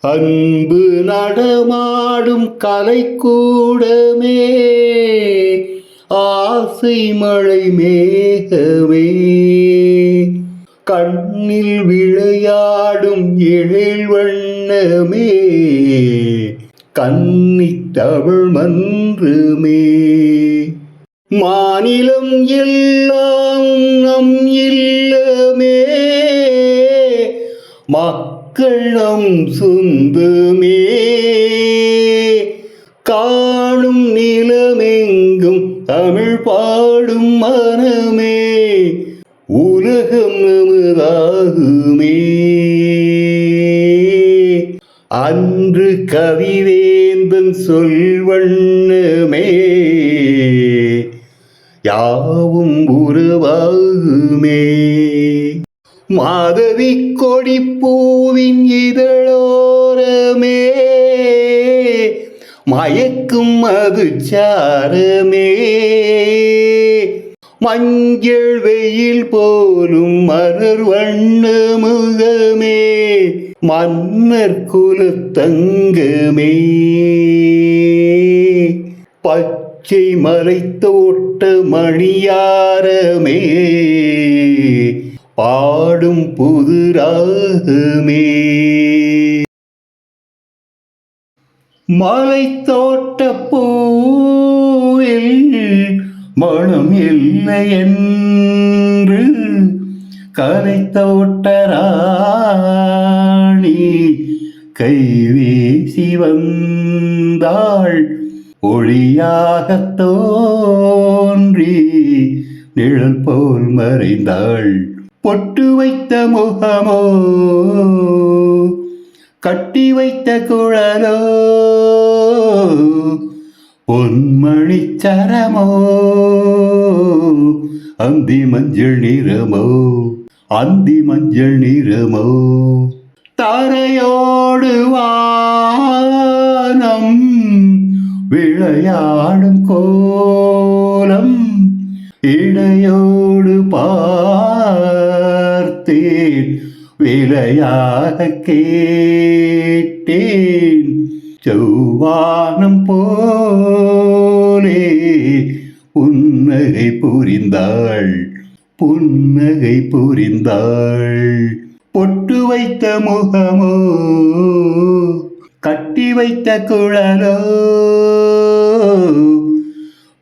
அன்பு நடமாடும் கலைக்கூடமே ஆசை மழை மேகமே. கண்ணில் விளையாடும் எழில் வண்ணமே கன்னித் தமிழ் மன்றுமே. மாநிலம் எல்லாம் நம் இல்லமே மா நம் சொந்தமே காணும் நிலமெங்கும் தமிழ் பாடும் மனமே. உலகம் நமதாகுமே அன்று கவிவேந்தன் சொல்வண்ணமே. யாவும் உருவாகுமே. மாதவி கொடி பூவின் இதழோரமே மயக்கும் மது சாரமே. மஞ்சள் வெயில் போலும் மலர் வண்ண முகமே மன்னர் குலத்தங்கமே பச்சை மலை மணியாரமே பாடும் புது ராகமே மலை தோட்ட பூவில் மனம் இல்லை என்று கலை தோட்டராணி ராணி கைவீசி வந்தாள். ஒளியாக தோன்றி நிழல் போல் மறைந்தாள். பொட்டு வைத்த முகமோ கட்டி வைத்த குழலோ பொன்மணி சரமோ அந்தி மஞ்சள் நிறமோ அந்தி மஞ்சள் நிறமோ. தரையோடு வானம் விளையாடும் கோலம் இடையோடு பா விலையாக கேட்டேன் செவ்வானம் போலே புன்னகை புரிந்தாள் புன்னகை புரிந்தாள். பொட்டு வைத்த முகமோ கட்டி வைத்த குழலோ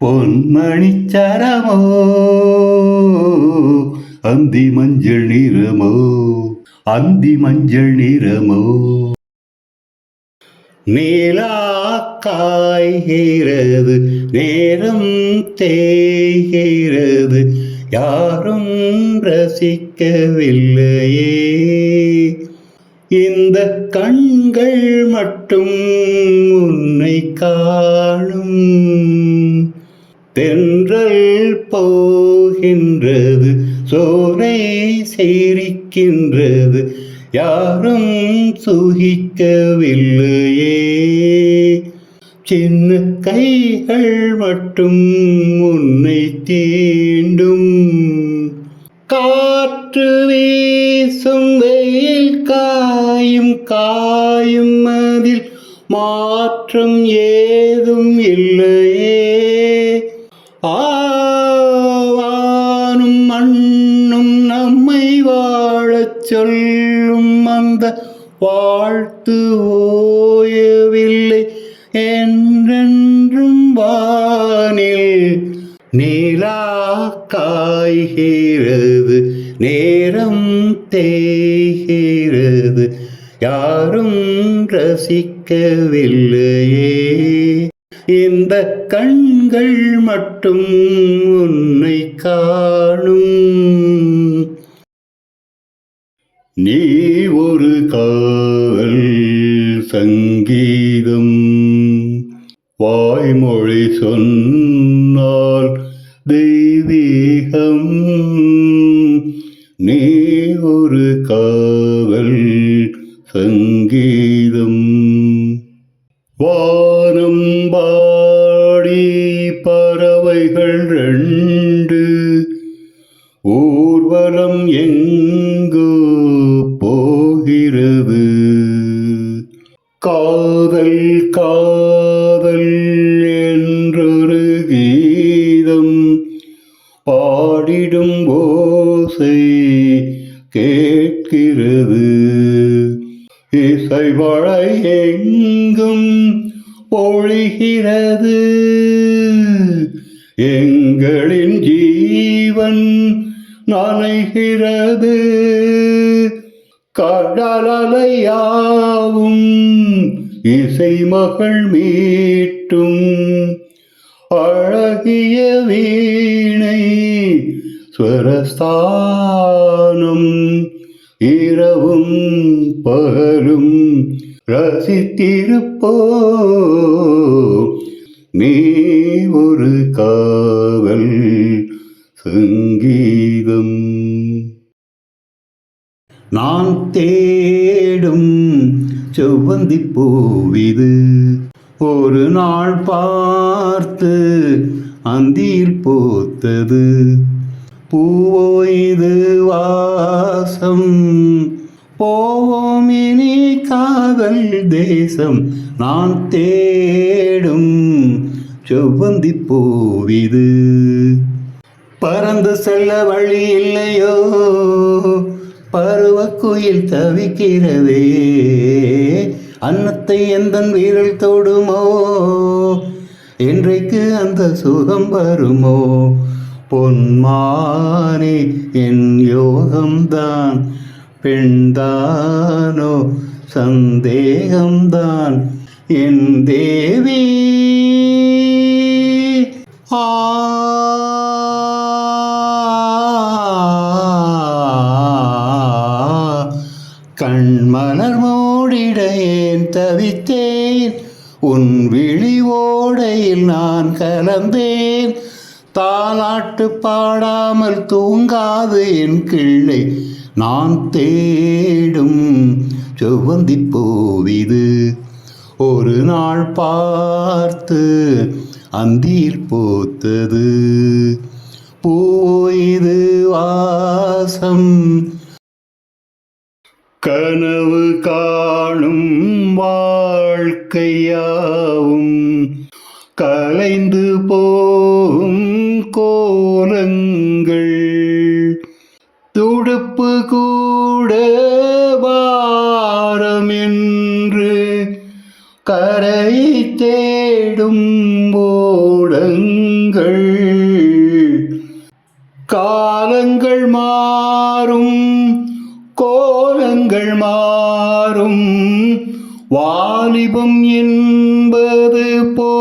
பொன்மணிச்சரமோ அந்தி மஞ்சள் நிறமோ அந்தி மஞ்சள் நிறமோ நீலாக்காய்கிறது நேரம் தேய்கிறது யாரும் ரசிக்கவில்லையே. இருக்கின்றது. யாரும் சுகிக்கவில்லையே. சின்ன கைகள் மட்டும் உன்னை தீண்டும். காற்று வீசும் வெயில் காயும் காயும் அதில் மாற்றம் ஏ ரசிக்கவில்லையே. இந்த கண்கள் மட்டும் உன்னை காணும். நீ ஒரு காதல் சங்கீதம். வாய்மொழி சொன்ன அழகிய வீணை ஸ்வரஸ்தானம் இரவும் பகலும் ரசித்திருப்போ. நீ ஒரு காவல் சங்கீதம். நான் தேடும் செவ்வந்தி பூவிது ஒரு நாள் பார்த்து அந்தீர் போத்தது. பூவோ இது வாசம் போவோம் இனி காதல் தேசம் நான் தேடும் செவ்வந்தி போவிது. பறந்து செல்ல வழி இல்லையோ பருவக்குயில் தவிக்கிறதே. அன்னத்தை எந்த வீரல் தொடுமோ? இன்றைக்கு அந்த சுகம் வருமோ? பொன்மானே என் யோகம்தான். பெண்தானோ சந்தேகம்தான். என் தேவி ஆ கலந்தேன். தாலாட்டு பாடாமல் தூங்காது என் கிள்ளை. நான் தேடும் செவ்வந்தி போவிது. ஒரு நாள் பார்த்து அந்தியில் போத்தது. போயிது வாசம். கனவு காணும் வாழ்க்கையாவும் கலைந்து போகும் கோலங்கள். துடுப்பு கூட வாரம் என்று கரை தேடும் ஓடங்கள் காலங்கள் மாறும் கோலங்கள் மாறும். வாலிபம் என்பது போ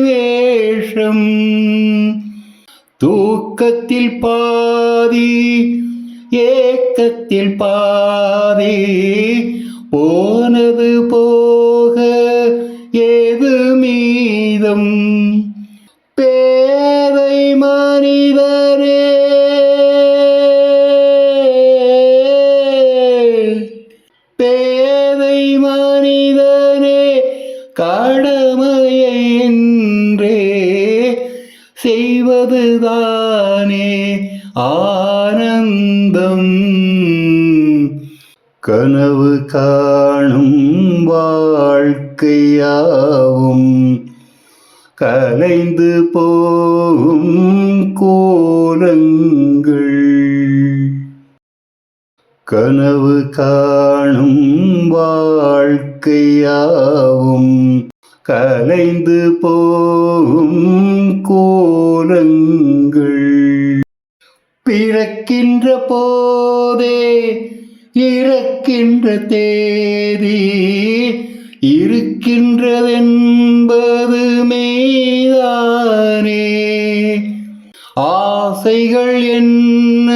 வேஷம். தூக்கத்தில் பாதி ஏக்கத்தில் பாதி. போனது போக ஏது மீதம் ஆனந்தம். கனவு காணும் வாழ்க்கையாவும் கலைந்து போகும் கோலங்கள். கனவு காணும் வாழ்க்கையாவும் கலைந்து போகும் கோலங்கள். பிறக்கின்ற போதே இறக்கின்ற தேதி இருக்கின்றதென்பது மெய்தானே ஆசைகள் என்ன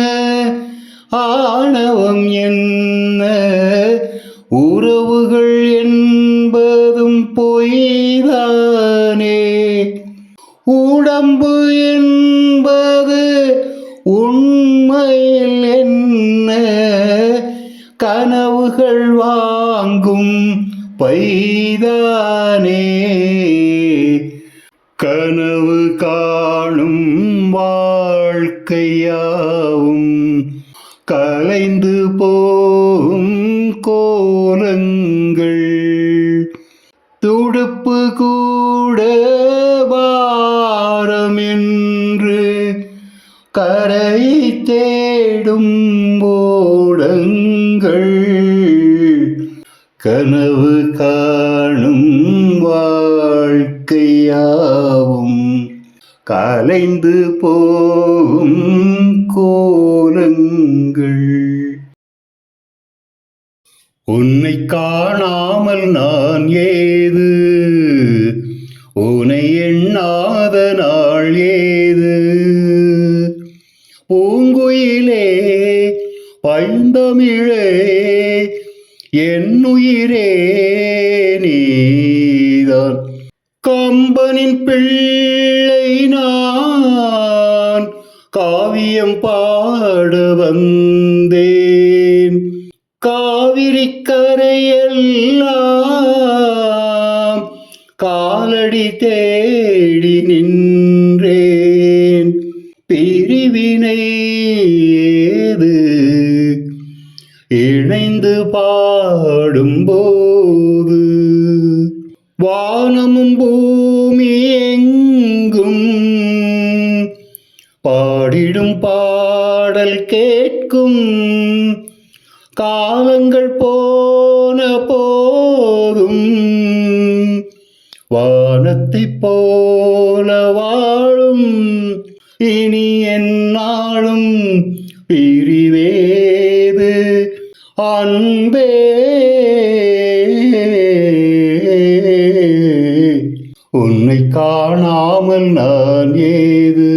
ஆணவம் என்ன உறவுகள் என்பதும் பொய்தானே. உடம்பு கனவுகள் வாங்கும் பைதானே. கனவு காணும் வாழ்க்கையாவும் கலைந்து கனவு காணும் வாழ்க்கையாவும் கலைந்து போகும் கோலங்கள். உன்னை காணாமல் நான் ஏது? உனை எண்ணாத நாள் ஏது? பூங்குயிலே பைந்தமிழே என்னுயிரே நீதான். கம்பனின் பிள்ளை நான். காவியம் பாட வந்த இணைந்து பாடும்போது வானமும் பூமி எங்கும் பாடிடும் பாடல் கேட்கும் காலங்கள் காணாமல் நான் ஏது?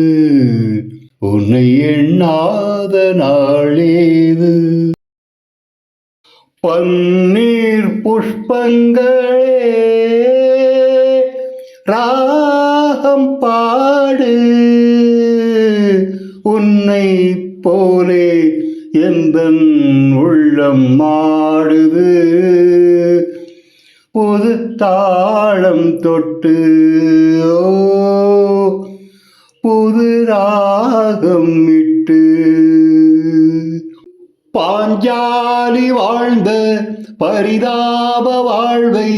உன்னை எண்ணாத நாளேது பன்னீர் புஷ்பங்களே ராகம் பாடு. உன்னை போலே எந்த உள்ளம் மாடுது? பொது தாளம் தொட்டு ஓ பாஞ்சாலி வாழ்ந்த பரிதாப வாழ்வை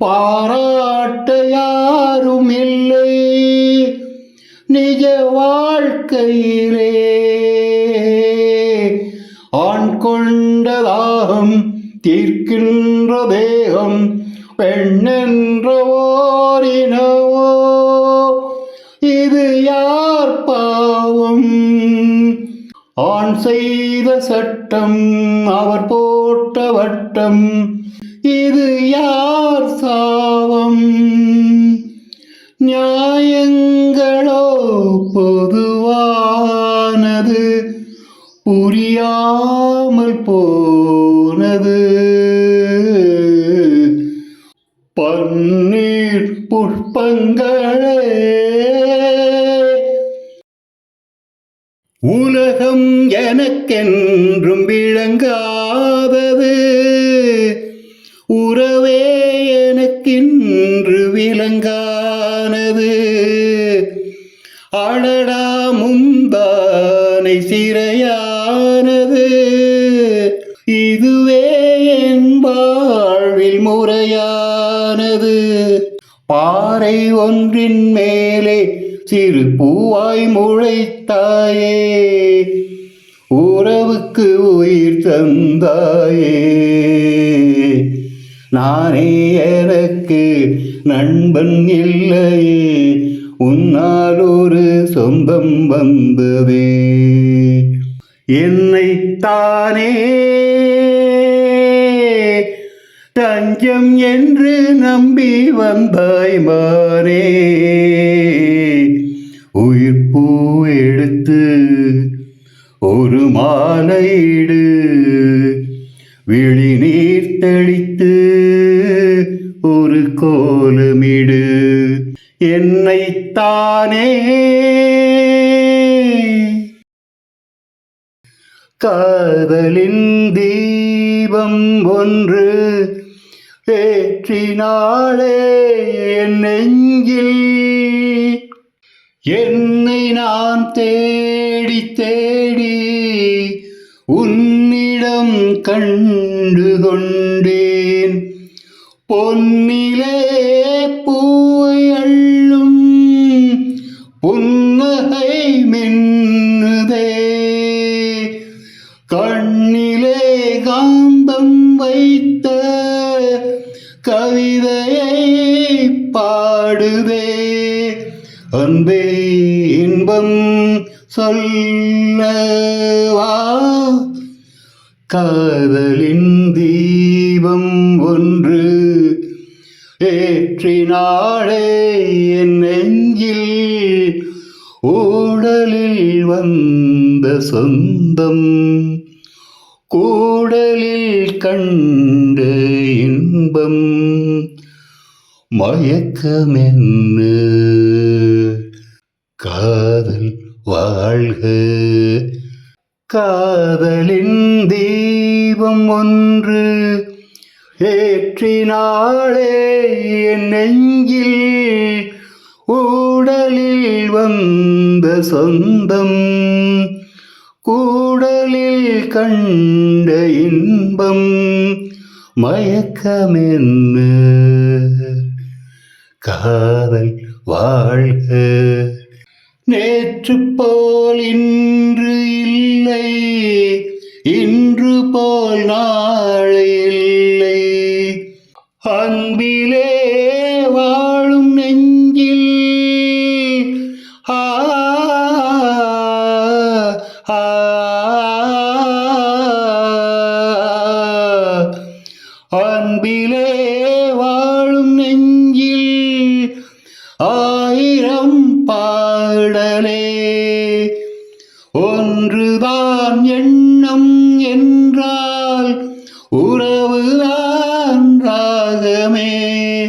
பாராட்ட யாரும் இல்லை நிஜ வாழ்க்கையிலே ஆண் கொண்ட தாகம் தீர்க்கின்ற தேகம் பெண்ணென்ற ஓரினவோ இது யார் பாவம்? ஆண் செய்த சட்ட வட்டம் அவர் போட்ட வட்டம் இது யார் சாவம் நியாயங்களோ பொதுவானது புரியாமல் போ இதுவே என் வாழ்வில் முறையானது. பாறை ஒன்றின் மேலே சிறு பூவாய் முளைத்தாயே. உறவுக்கு உயிர் தந்தாயே. நானே எனக்கு நண்பன் இல்லையே. உன்னால் ஒரு சொந்தம் வந்ததே. என்னை தானே தஞ்சம் என்று நம்பி வந்தாய் மாறே. உயிர் பூ எடுத்து ஒரு மாலையிடு விழி நீர் தெளித்து ஒரு கோலமிடு. என்னைத்தானே. காதலின் தீபம் ஒன்று ஏற்றினாளே என் நெஞ்சில். என்னை நான் தேடி தேடி உன்னிடம் கண்டு கொண்டேன் பொன்னிலே பூவை அள்ளும் பொன் சொல்லவா? காதலின் தீபம் ஒன்று ஏற்றினாளே என் நெஞ்சில் ஊடலில் வந்த சொந்தம் கூடலில் கண்ட இன்பம் மயக்கமென்ன காதல் வாழ்க. காதலின் தீபம் ஒன்று ஏற்றினாளே என் நெஞ்சில். ஊடலில் வந்த சொந்தம். கூடலில் கண்ட இன்பம். மயக்கமென்ன காதல் வாழ்க. நேற்று போல் இன்று இல்லை இன்று போல் நாளை பாடலே. ஒன்றுதான் எண்ணம் என்றால் உறவுதான் ராகமே.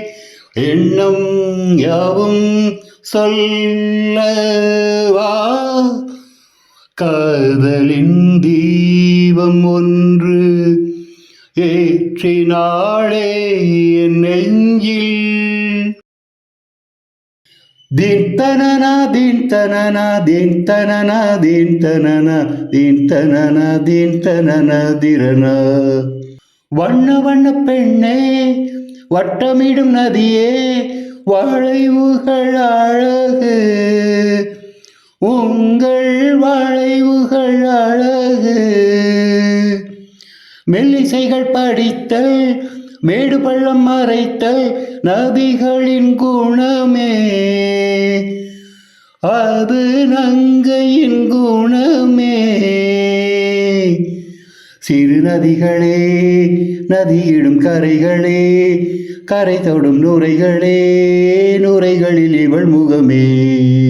எண்ணம் யாவும் சொல்லவா? காதலின் தீபம் ஒன்று ஏற்றினாளே என் நெஞ்சில். தீன் தனனா தீன் தனனா தீன் தனனா தீன் திரனா வண்ண வண்ண பெண்ணே வட்டமிடும் நதியே வளைவுகள் அழகு. உங்கள் வளைவுகள் அழகு. மெல்லிசைகள் படித்தல் மேடு பள்ளம் மறைத்தல் நதிகளின் குணமே. அது நங்கையின் குணமே. சிறு நதிகளே நதியிடும் கரைகளே கரை தொடும் நுரைகளே நுரைகளில் இவள் முகமே.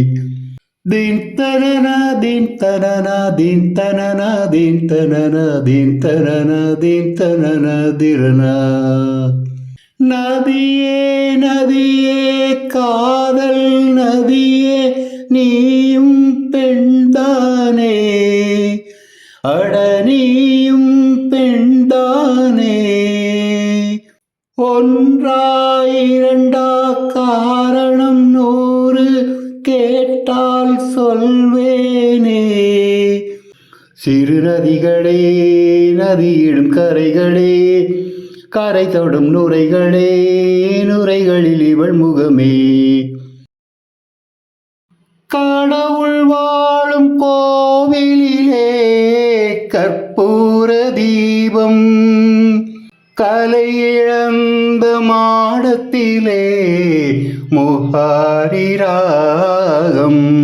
தீன் தனனா தீன் தனனா தீன் தனனா தீன் தனனா தீன் தனனா தீன் தனனா திரனா நதியே நதியே காதல் நதியே நீ சிறு நதிகளே நதியிடும் கரைகளே கரை தொடும் நுரைகளே நுரைகளில் இவள் முகமே. கடவுள் வாழும் கோவிலிலே கற்பூர தீபம் கலை இழந்த மாடத்திலே முகாரி ராகம்.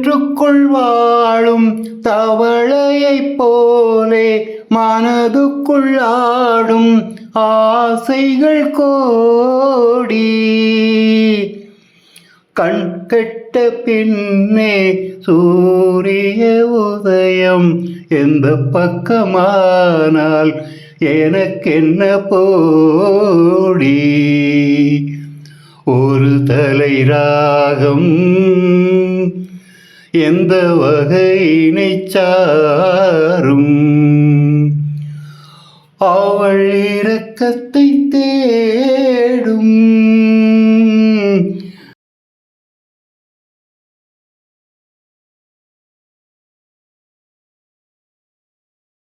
கிணற்றுக்குள் வாழும் தவளையைப் போலே மனதுக்குள் ஆடும் ஆசைகள் கோடி. கண் கெட்ட பின்னே சூரிய உதயம் எந்த பக்கமானால் எனக்கென்ன போடி? ஒரு தலை ராகம் எந்த வகையினை சாரும்? அவள் இரக்கத்தை